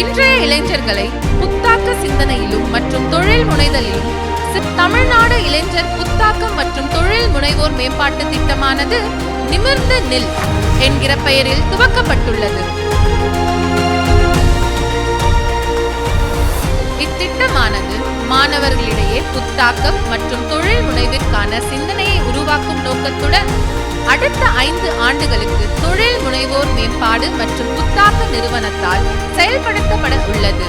இன்றைய இளைஞர்களை புத்தாக்க சிந்தனையிலும் மற்றும் தொழில் முனைதலிலும் தமிழ்நாடு இளைஞர் புத்தாக்கம் மற்றும் தொழில் முனைவோர் மேம்பாட்டு திட்டமானது நிமிர்ந்து நில் என்கிற பெயரில் துவக்கப்பட்டுள்ளது. இத்திட்டமானது மாணவர்களிடையே புத்தாக்கம் மற்றும் தொழில் முனைவிற்கான சிந்தனையை உருவாக்கும் நோக்கத்துடன் அடுத்த ஐந்து ஆண்டுகளுக்கு தொழில் முனைவோர் நாடு மற்றும் புத்தாக்க நிறுவனத்தால் செயல்படுத்தப்பட உள்ளது